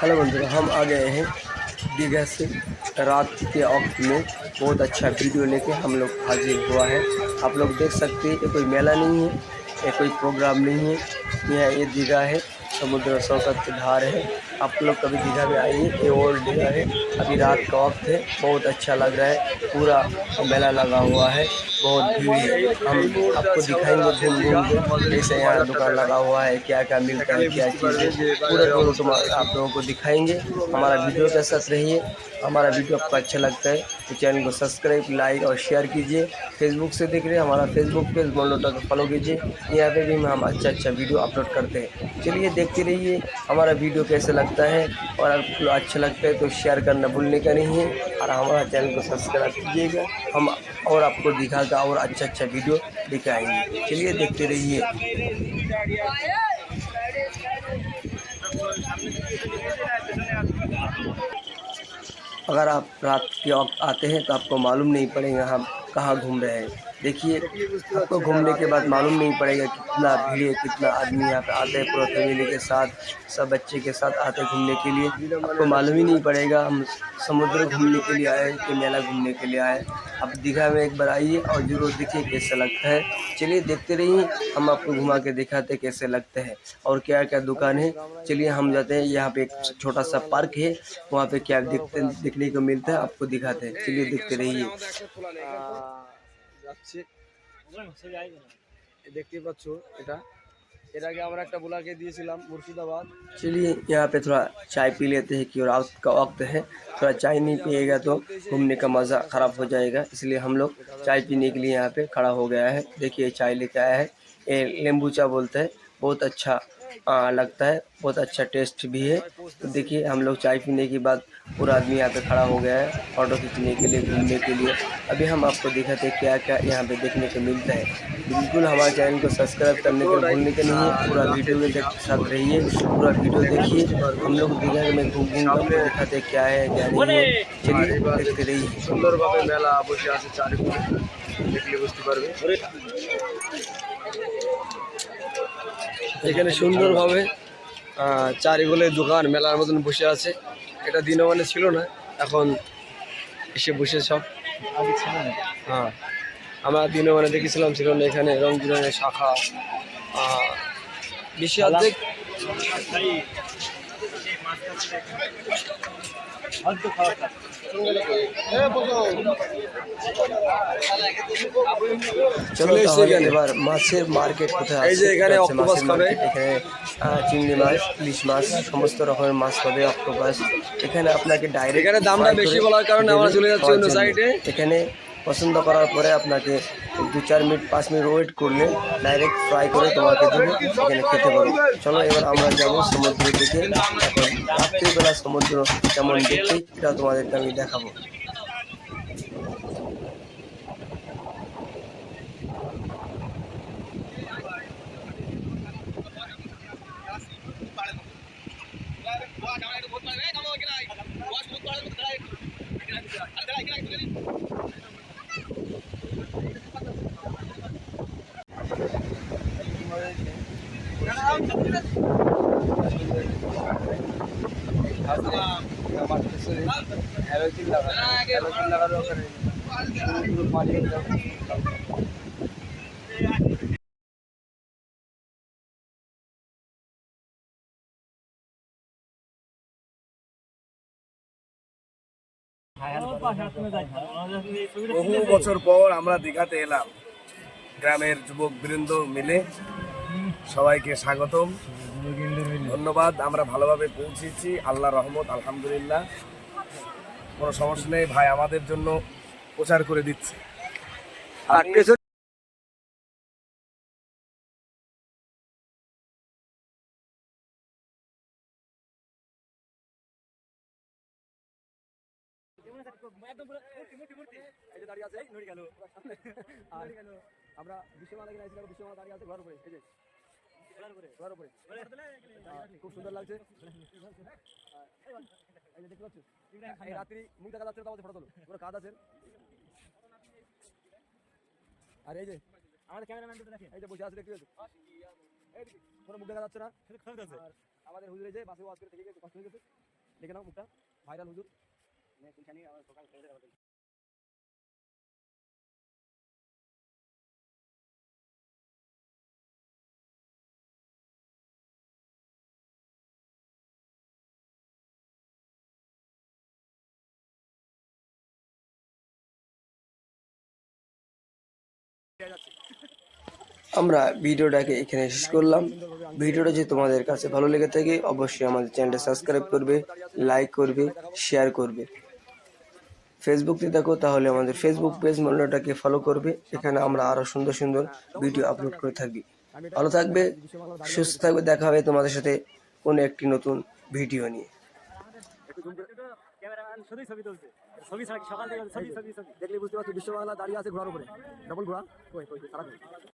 Hello बंधुरा, हम आ गए हैं दीघा से। रात के वक्त में बहुत अच्छा वीडियो लेके हम लोग हाजिर हुआ है। आप लोग देख सकते हैं, ये कोई मेला नहीं है, ये कोई प्रोग्राम नहीं है। यह ये दीघा है, समुद्र सौकत धार है। आप लोग कभी दीघा में आइए, ये ओल्ड दीघा है। अभी रात का वक्त है, बहुत अच्छा लग रहा है। पूरा मेला लगा हुआ है, बहुत भीड़ है। हम आपको दिखाएँगे घूम घूम के जैसे यहाँ दुकान लगा हुआ है क्या क्या मिलता है, क्या चीज़ है। पूरा तुम आप लोगों को दिखाएँगे। हमारा वीडियो के साथ रहिए। हमारा वीडियो आपको अच्छा लगता है तो चैनल को सब्सक्राइब, लाइक और शेयर कीजिए। फेसबुक से देख रहे हैं, हमारा फेसबुक पेज मोलोटा को फॉलो कीजिए। यहाँ पे भी हम अच्छा अच्छा वीडियो अपलोड करते हैं। चलिए देखते रहिए, हमारा वीडियो कैसे लगता है और आपको अच्छा लगता है तो शेयर करना भूलने का नहीं है। और हमारा चैनल को सब्सक्राइब कीजिएगा। हम और आपको दिखाकर और अच्छा अच्छा वीडियो दिखाएँगे चलिए देखते रहिए। अगर आप रात के वक्त आते हैं तो आपको मालूम नहीं पड़ेगा, हम कहाँ घूम रहे हैं? देखिए, आपको घूमने के बाद मालूम नहीं पड़ेगा कितना भीड़ है, कितना आदमी यहाँ पे आते हैं पूरा फैमिली के साथ, सब बच्चे के साथ आते हैं घूमने के लिए। आपको मालूम ही नहीं पड़ेगा, हम समुद्र घूमने के लिए आए, कि मेला घूमने के लिए आए। आप दीघा में एक बार आइए और ज़रूर देखिए कैसा लगता है। चलिए, देखते रहिए, हम आपको घुमा के दिखाते कैसे लगता है। और क्या क्या दुकान है? चलिए, हम जाते हैं, यहाँ पे एक छोटा सा पार्क है, वहाँ पे क्या देखते, देखने को मिलता है, आपको दिखाते हैं। चलिए, देखते रहिए। যাচ্ছে এ দেখতে পাচ্ছ এটা এর আগে আমরা একটা বোলাকে দিয়েছিলাম মুর্শিদাবাদ चलिए यहाँ पे थोड़ा चाय पी लेते हैं कि रात का वक्त है थोड़ा चाय नहीं पिएगा तो घूमने का मज़ा ख़राब हो जाएगा इसलिए हम लोग चाय पीने के लिए यहाँ पे खड़ा हो गया है देखिए चाय लेके आया है ये नींबू चा बोलते हैं बहुत अच्छा आ, लगता है बहुत अच्छा टेस्ट भी है तो देखिए हम लोग चाय पीने के बाद पूरा आदमी यहाँ पे खड़ा हो गया है फ़ोटो खींचने के लिए घूमने के लिए अभी हम आपको दिखाते हैं क्या क्या यहाँ पे देखने को मिलता है बिल्कुल हमारे चैनल को सब्सक्राइब करने को भूलने के नहीं है पूरा वीडियो में देख साथ रहिए पूरा वीडियो देखिए हम लोग दीघा में घूम घूम कर आपको दिखाते हैं क्या है क्या नहीं है चलिए देखते रहिए সুন্দরভাবে মেলা বসে আছে চারিদিকে দেখলে বুঝতে পারবে এখানে সুন্দরভাবে আহ, চারিগুলো দোকান মেলার মতন বসে আছে এটা দিনও মানে ছিল না এখন এসে বসে সব। হ্যাঁ আমরা দিনও মানে দেখেছিলাম ছিল না এখানে রং বিরঙের শাখা বেশি অর্ধেক চলো এসে। এবার মাছের মার্কেট কোথায় এই যে এখানে অক্টোপাস market। এখানে চিংড়ি মাছ ইলিশ মাছ সমস্ত রকমের মাছ পাবে অক্টোপাস এখানে আপনাকে ডাইরেক্ট এখানে দামটা বেশি বলার কারণে আমরা চলে যাচ্ছি অন্য সাইডে। এখানে পছন্দ করার পরে আপনাকে দু চার মিনিট, পাঁচ মিনিট ওয়েট করলে ডাইরেক্ট ফ্রাই করে তোমাকে দেবে, এখানে খেতে পারো। চলো এবার আমরা যাব সমুদ্রের দিকে। এখন রাত্রিবেলা সমুদ্র কেমন দেখতে এটা তোমাদেরকে আমি দেখাবো। বহু বছর পর আমরা দীঘাতে এলাম। গ্রামের যুবক বৃন্দ মিলে সবাইকে স্বাগতম। ধন্যবাদ আমরা ভালোভাবে পৌঁছেছি। আল্লাহ রহমত আলহামদুলিল্লাহ। কোনো সমস্যা নেই ভাই আমাদের জন্য প্রচার করে দিচ্ছে। আমরা বিশ্বমালা কিনা বিশ্বমালা দাঁড়িয়ে আছে ঘর উপরে এই যে। ঘর উপরে খুব সুন্দর লাগছে। এই যে দেখতে পাচ্ছ? এই রাত্রি মুখ দেখা যাচ্ছে না, ফটো তোলো। পুরো কাজ আছে। আর এই যে আমাদের ক্যামেরাম্যান দুটো দেখেন। এই যে বসে আছে দেখতে পাচ্ছ? কোনো মুখ দেখা যাচ্ছে না। আর আমাদের হুজুরে যে বাসে ওয়াজ করে থেকে গেছে কষ্ট হয়ে গেছে। দেখে নাও মুখটা। ভাইরাল হুজুর। আমরা ভিডিওটাকে এখানে শেষ করলাম। ভিডিওটা যদি তোমাদের কাছে ভালো লেগে থাকে, অবশ্যই আমাদের চ্যানেলটা সাবস্ক্রাইব করবে, লাইক করবে, শেয়ার করবে। ফেসবুকে দেখো, তাহলে আমাদের ফেসবুক পেজ মূল্যটাকে ফলো করবে। এখানে আমরা আরও সুন্দর সুন্দর ভিডিও আপলোড করে থাকি। ভালো থাকবে, সুস্থ থাকবে, দেখা হবে তোমাদের সাথে কোনো একটি নতুন ভিডিও নিয়ে। ছবি সকাল থেকে ছবি ছবি ছবি। দেখলে বুঝতে পারছি বিশ্ব বাংলা দাঁড়িয়ে আছে ঘোড়ার উপরে। ডবল ঘোড়া? কই কই তারা?